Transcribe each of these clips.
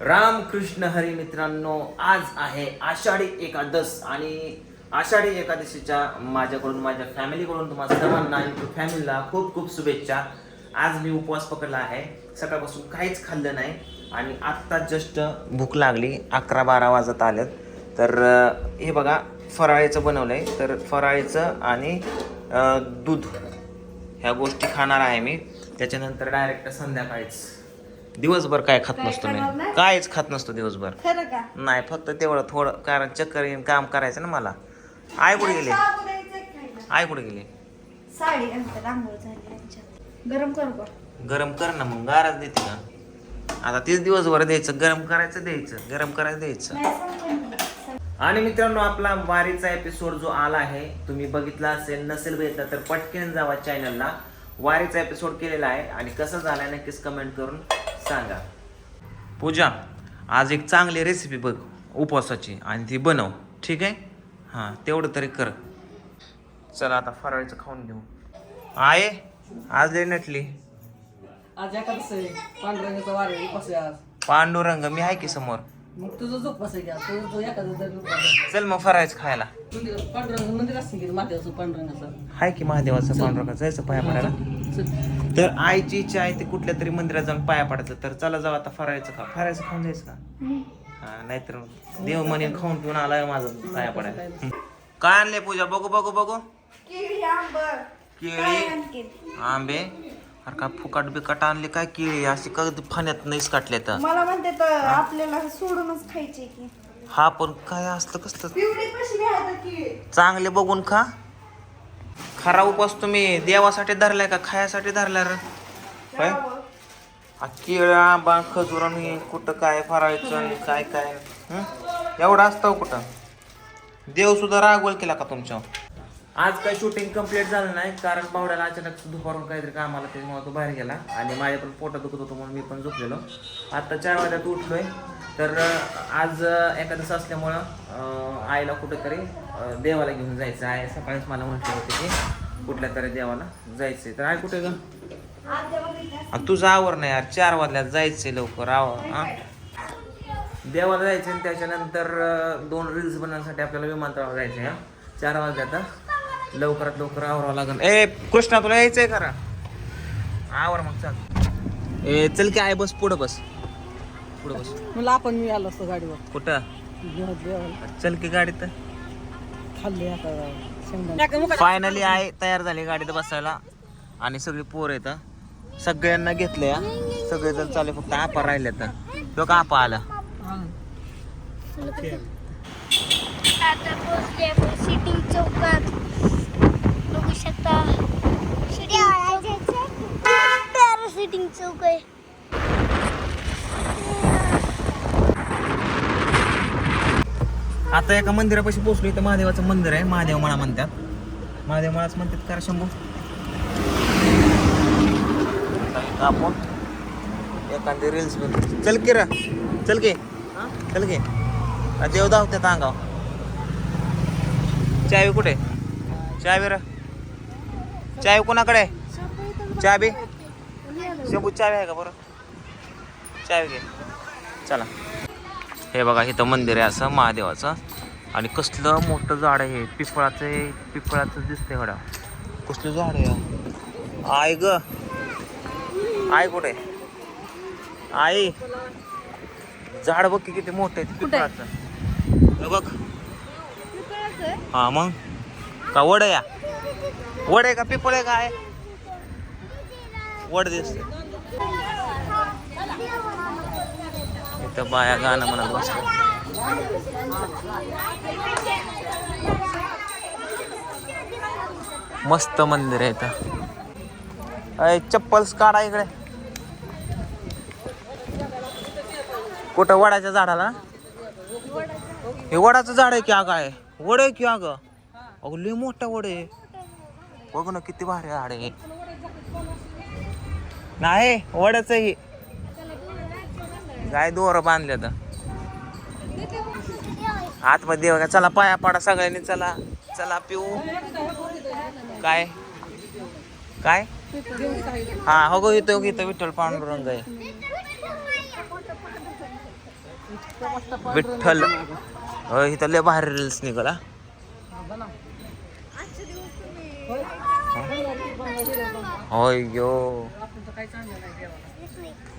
रामकृष्ण हरी मित्रांनो आज आहे आषाढी एकादश आणि आषाढी एकादशीच्या माझ्याकडून माझ्या फॅमिलीकडून तुम्हाला सर्वांना युट्यूब फॅमिलीला खूप खूप शुभेच्छा. आज मी उपवास पकडला आहे. सकाळपासून काहीच खाल्लं नाही आणि आत्ता जस्ट भूक लागली अकरा बारा वाजत आल्यात तर हे बघा फराळीचं आहे तर फराळीचं आणि दूध ह्या गोष्टी खाणार आहे मी. त्याच्यानंतर डायरेक्ट संध्याकाळीच. दिवसभर काय खात नसतो मी? काहीच खात नसतो दिवसभर. खरं का? नाही फक्त तेवढं थोडं कारण चक्कर येईन काम करायचं ना मला. आय कुठे गेले? आय कुठे गेले? साडी झाली गरम करू गरम कर ना मग गारच देते का आता तीच दिवसभर द्यायचं गरम करायचं द्यायचं गरम करायचं द्यायचं. आणि मित्रांनो आपला वारीचा एपिसोड जो आला आहे तुम्ही बघितला असेल नसेल बघितला तर पटकन जावा चॅनलला वारीचा एपिसोड केलेला आहे. आणि कसं झालाय नक्कीच कमेंट करून सांगा. पूजा आज एक चांगली रेसिपी बघ उपवासाची आणि ती बनव. ठीक आहे? हां तेवढं तरी कर. चला आता फराळीचं खाऊन घेऊ. आहे आज लय नटली. आज आहे. वार आहे उपास आहे आज. पांडुरंग मी आहे की समोर? मग तुझं तुझं तो एखादा. चल मग फराळीचं खायला. पांडुरंग मंदिर असतं की माथ्याचं पांडुरंगाचं? आहे की महादेवाचं पांडुरंग जायचं पाया पडायला? चल. तर आईची इच्छा आहे ते कुठल्या तरी मंदिरात जाऊन पाया पडायचं. तर चला जाऊ आता फरायचं खा फरायचं खाऊन जायचं का? हा नाहीतर देव म्हणे खाऊन पिऊन आलाय माझं पाया पडायला. काय आणले पूजा? बघू बघू बघू. केळी आणखीन? आंबे. अरे काय फुकाट बिकाट आणले काय केळी अशी कधी फाण्यात नाहीच काटले तर. मला म्हणते तर आपल्याला सोडूनच खायचे की. हा पण काय असलं कसलं? पिवळी कशी आहे की? चांगले बघून खा. खरा उपास तुम्ही देवासाठी धरलाय का खायासाठी धरलाय रे? आ केळं आंबा खजूर आणि कुठं काय फरायचं आणि काय काय? हं? एवढं असतं हो कुठं. देव सुद्धा रागवल केला का तुमच्या आज काय शूटिंग कंप्लीट झालं नाही कारण पावड्याला अचानक दुपारून काहीतरी कामाला त्याच्यामुळे तो बाहेर गेला. आणि माझ्या पण पोटात दुखत होतो म्हणून मी पण झोपलेलो. आता चार वाजता उठलोय. तर आज अं, असल्यामुळं आईला कुठेतरी देवाला घेऊन जायचं आहे. सकाळीच मला म्हटलं होतं की कुठल्या तरी देवाला जायचंय. तर आई कुठे ग? तुझं आवर नाही यार. चार वाजल्यात जायचंय लवकर. आव हा देवाला जायचं आणि त्याच्यानंतर दोन रील्स बनवण्यासाठी आपल्याला विमानतळावर जायचं आहे हा. चार वाजल्यात हा. लवकरात लवकर आवरावं लागेल. ए कृष्णा तुला यायचंय खरा? आवर मग चल. ए चल की आहे बस पुढं बस. पुढं बस. म्हणलं आपण मी आलो असतो गाडीवर. कुठं? चल की गाडीत. खाल्ले फायनली आहे तयार झाली गाडीत बसायला. आणि सगळी पोर येतं सगळ्यांना घेतले हा. सगळेजण चालले फक्त आपा राहिले तर तो का आपा आला सिटिंग चौकात. शकता. चौक. आहे. आता एका मंदिरापाशी पोहोचलो इथं महादेवाचं मंदिर आहे महादेव मळा म्हणतात. महादेव मळाच म्हणतात का रे शंभू आपण एखादी रील्स बन चल की रा. चल की. चल की. देव धावत्यात अंगाव चावी कुठे? चावी रा. चावी कोणाकडे? आहे? चावी शंभू चावी आहे का बरं? चावी घे. चला. हे बघा इथं मंदिर आहे असं महादेवाचं. आणि कसलं मोठं झाड आहे हे. पिपळाचं आहे पिपळाचं दिसतंय हडा कसलं झाड आहे आय ग. आय कुठे? आई. झाड बघ की किती मोठं आहे पिपळाचं. हे बघ. हा मग? का वड या? वड आहे का पिपळ आहे? काय वड दिसते. इथं बाया गाणं म्हणत बस मस्त मंदिर आहे इथं. अय चप्पल्स काढा इकडे. कुठं वडाच्या झाडाला? हे वडाचं झाड आहे की अगं आहे? वड आहे की अगं? अगं लय मोठा वड आहे. बघ ना किती भारी झाड आहे. नाही वडच ही गाय दोर बांधले तर. आतमध्ये बघा चला पाया पाडा सगळ्यांनी चला चला पिऊ. काय? काय? हा हो गो येतो इथं विठ्ठल पांडुरंग आहे. विठ्ठल. हो इथं लय भारी रील्स निघाला. होय यो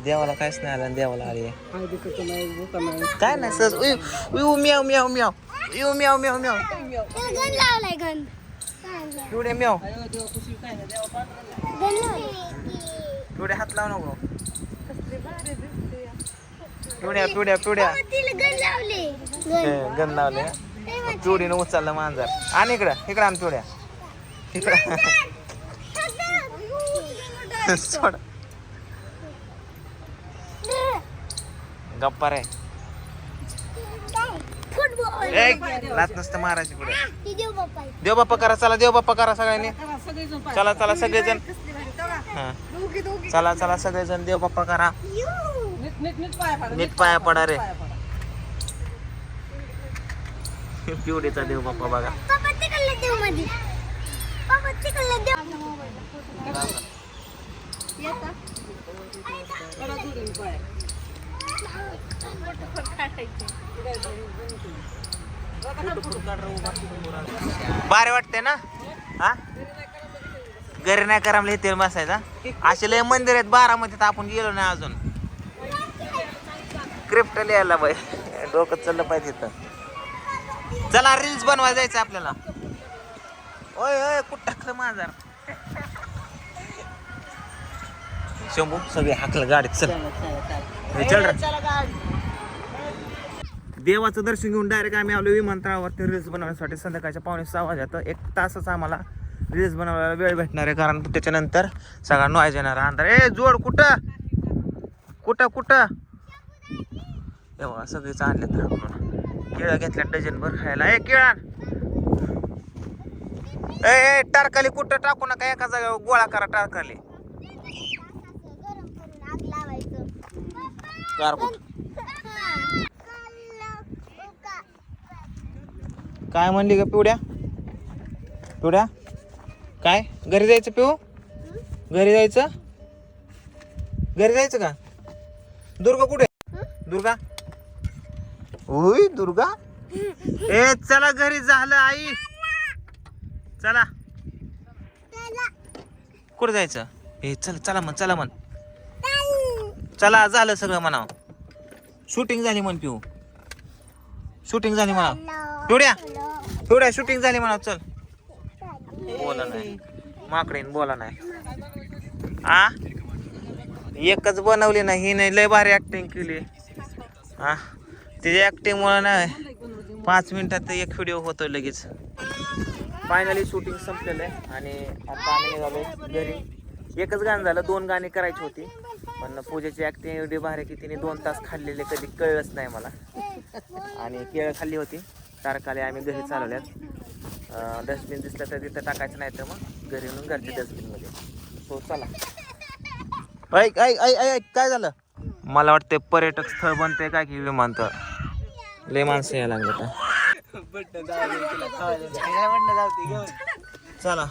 देवाला काहीच नाही आलं देवाला आली. काय नाही सर नाही काय नाही सहज उय म्याव म्याव. म्याव यू म्याव म्याव म्याव. लावलाय म्याव. हात लावू नको पिवड्या पिवड्या पिवड्या. तिला गण लावले. पिवडीनं उचललं मांजर. आणि इकडं इकडं आण पिवड्या. सोड गप्पा रे. फुटबॉल ए नसतं मारायची पुढे. देव बाप्पा करा चला देव बाप्पा करा सगळ्यांनी. चला चला सगळेजण. चला चला सगळेजण देव बाप्पा करा. नीट पाया पडा रे. पिवडीचा देव बाप्पा बघा. बारे भारी वाटते ना? हा? घरी नाही करा इथे बसायचा असे लय मंदिर आहेत बारामतीत आपण गेलो नाही अजून. क्रिप्ट लिहायला बाई. डोकं चाललं पाहिजे तिथं चला रील्स बनवायला जायचं आपल्याला. ओय ओय कुठं टाकलं माझा? शंभू सगळे हाकलं गाडीत चल. हे चल रे. देवाचं दर्शन घेऊन डायरेक्ट आम्ही आलो विमानतळावरती रील्स बनवण्यासाठी संध्याकाळच्या पावणे सहा वाजता एक तासच आम्हाला रील्स बनवायला वेळ भेटणार आहे. कारण त्याच्यानंतर सगळा नॉईज येणार आहे. अंधार. ए जोड कुठं? कुठं कुठं? हे बघा सगळेच आणले तर केळं घेतल्या डझनभर खायला. ए केळा ए ए टारकाली कुठं टाकू नका एका जागेवर गोळा करा टारकाली गरम काय म्हणली का पिवड्या? पिवड्या? काय? घरी जायचं पिऊ? घरी जायचं? घरी जायचं का? दुर्गा कुठे? दुर्गा? होय दुर्गा? ए चला घरी झालं आई. चला. कुठे जायचं? ए चल चला म्हण चला म्हण. चला. झालं सगळं म्हणाव. शूटिंग झाली म्हण पिऊ. शूटिंग झाली म्हणाव. पिवड्या. पिवड्या शूटिंग झाली म्हणाव चल. बोला नाही. माकडीन बोला नाही. आ? एकच बनवली नाही ही नाही लय भारी ऍक्टिंग केली. हा तिच्या ऍक्टिंग मुळे नाही. पाच मिनिटात एक व्हिडिओ होतो लगेच. फायनली शूटिंग संपलेलं आहे. आणि आता आम्ही निघालो घरी. एकच गाणं झालं दोन गाणी करायची होती. पण पूजेची ऍक्टिंग एवढी भारी की तिने दोन तास खाल्लेले कधी कळलंच नाही मला. आणि केळं खाल्ली होती. तारकाले आम्ही घरी चालवल्यात. डस्टबिन दिसलं तर तिथं टाकायचं नाही तर मग घरी येऊन घरच्या डस्टबिनमध्ये सो हो, चला. ऐक ऐक ऐक ऐक काय झालं? मला वाटतं पर्यटक स्थळ बनते काय की विमानतळ? लय माणसं यायला लागलं चला.